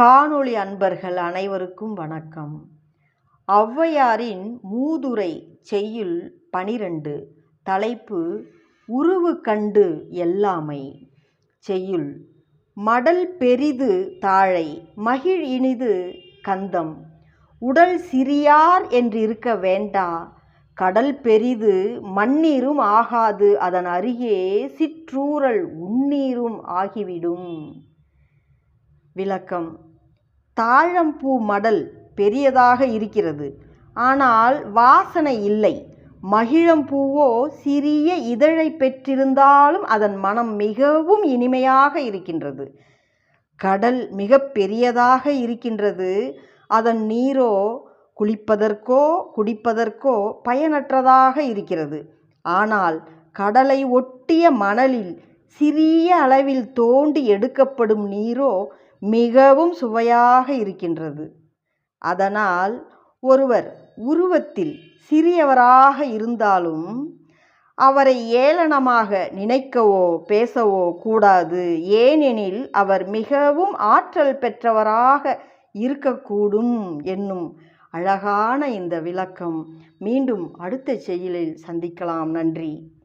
காணொளி அன்பர்கள் அனைவருக்கும் வணக்கம். ஔவையாரின் மூதுரை செய்யுள் பனிரெண்டு தலைப்பு உருவு கண்டு எல்லாமை. செய்யுள் மடல் பெரிது தாழை மகிழ் இனிது கந்தம். உடல் சிறியார் என்றிருக்க வேண்டா கடல் பெரிது மண்ணீரும் ஆகாது அதன் அருகே சிற்றூரல் உண்ணீரும் ஆகிவிடும். விளக்கம் தாழம்பூ மடல் பெரியதாக இருக்கிறது. ஆனால் வாசனை இல்லை. மகிழம்பூவோ சிறிய இதழை பெற்றிருந்தாலும் அதன் மனம் மிகவும் இனிமையாக இருக்கின்றது. கடல் மிக பெரியதாக இருக்கின்றது. அதன் நீரோ குளிப்பதற்கோ குடிப்பதற்கோ பயனற்றதாக இருக்கிறது. ஆனால் கடலை ஒட்டிய மணலில் சிறிய அளவில் தோண்டி எடுக்கப்படும் நீரோ மிகவும் சுவையாக இருக்கின்றது. அதனால் ஒருவர் உருவத்தில் சிறியவராக இருந்தாலும் அவரை ஏளனமாக நினைக்கவோ பேசவோ கூடாது. ஏனெனில் அவர் மிகவும் ஆற்றல் பெற்றவராக இருக்கக்கூடும் என்னும் அழகான இந்த விளக்கம். மீண்டும் அடுத்த செயலில் சந்திக்கலாம். நன்றி.